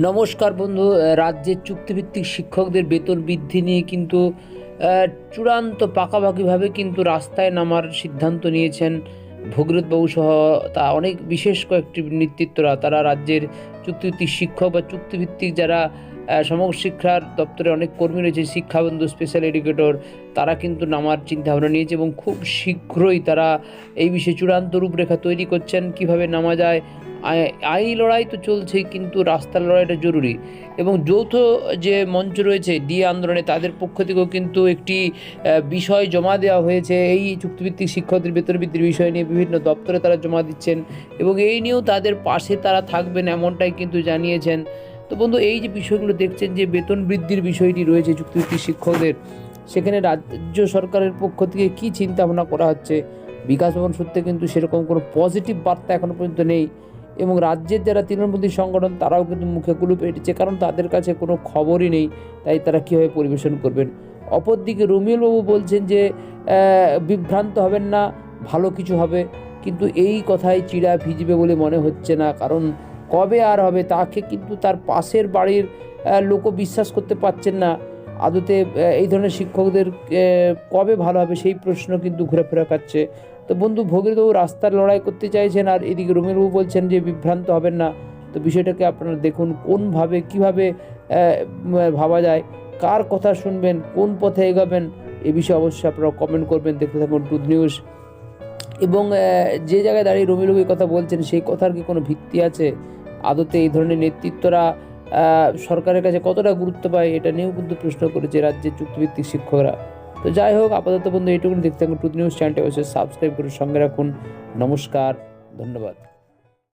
নমস্কার বন্ধু রাজ্যের চুক্তিভিত্তিক শিক্ষকদের বেতন বৃদ্ধি নিয়ে কিন্তু চূড়ান্ত পাকাপাকিভাবে কিন্তু রাস্তায় নামার সিদ্ধান্ত নিয়েছেন ভগীরথবাবু সহ তা অনেক বিশেষ কয়েকটি নেতৃত্বরা। তারা রাজ্যের চুক্তিভিত্তিক শিক্ষক বা চুক্তিভিত্তিক যারা সমগ্র শিক্ষার দপ্তরে অনেক কর্মী রয়েছে শিক্ষাবন্ধু স্পেশাল এডুকেটর তারা কিন্তু নামার চিন্তাভাবনা নিয়েছে এবং খুব শীঘ্রই তারা এই বিষয়ে চূড়ান্ত রূপরেখা তৈরি করছেন। কীভাবে নামা যায় আই- লড়াই তো চলছেই কিন্তু রাস্তার লড়াইটা জরুরি। এবং যৌথ যে মঞ্চ রয়েছে ডিএ আন্দোলনে, তাদের পক্ষ থেকেও কিন্তু একটি বিষয় জমা দেওয়া হয়েছে। এই চুক্তিভিত্তিক শিক্ষকদের বেতন বৃদ্ধির বিষয় নিয়ে বিভিন্ন দপ্তরে তারা জমা দিচ্ছেন। এবং এই নিয়েও তাদের পাশে তারা থাকবেন এমনটাই কিন্তু জানিয়েছেন। তো বন্ধু, এই যে বিষয়গুলো দেখছেন যে বেতন বৃদ্ধির বিষয়টি রয়েছে চুক্তিভিত্তিক শিক্ষকদের, সেখানে রাজ্য সরকারের পক্ষ থেকে কী চিন্তা ভাবনা করা হচ্ছে? বিকাশ ভবন সূত্রে কিন্তু সেরকম কোনো পজিটিভ বার্তা এখনও পর্যন্ত নেই। এবং রাজ্যের যারা তৃণমূলী সংগঠন, তারাও কিন্তু মুখে কুলুপ এঁটেছে, কারণ তাদের কাছে কোনো খবরই নেই। তাই তারা কীভাবে পরিবেশন করবেন? অপরদিকে রুমিউলবাবু বলছেন যে বিভ্রান্ত হবেন না, ভালো কিছু হবে। কিন্তু এই কথায় চিড়া ভিজবে বলে মনে হচ্ছে না, কারণ কবে আর হবে? তাকে কিন্তু তার পাশের বাড়ির লোকও বিশ্বাস করতে পারছেন না। আদতে এই ধরনের শিক্ষকদের কবে ভালো হবে সেই প্রশ্ন কিন্তু ঘুরেফেরা খাচ্ছে। তো বন্ধু, ভগীরথবাবু রাস্তার লড়াই করতে চাইছেন আর এদিকে রুমিলবাবু বলছেন যে বিভ্রান্ত হবেন না। তো বিষয়টাকে আপনারা দেখুন, কোনভাবে, কীভাবে ভাবা যায়, কার কথা শুনবেন, কোন পথে এগাবেন, এ বিষয়ে অবশ্যই আপনারা কমেন্ট করবেন, দেখতে থাকুন টুথ নিউজ। এবং যে জায়গায় দাঁড়িয়ে রুমিলবাবু কথা বলছেন, সেই কথার কি কোনো ভিত্তি আছে? আদতে এই ধরনের নেতৃত্বরা সরকারের কাছে কতটা গুরুত্ব পায়, এটা নিয়েও কিন্তু প্রশ্ন করেছে রাজ্যের চুক্তিভিত্তিক শিক্ষকরা। তো যাই হোক, আপাতত বন্ধু এইটুকু দেখতে থাকুন টুথ নিউজ চ্যানেলটি। অবশ্যই সাবস্ক্রাইব করে সঙ্গে রাখুন। নমস্কার, ধন্যবাদ।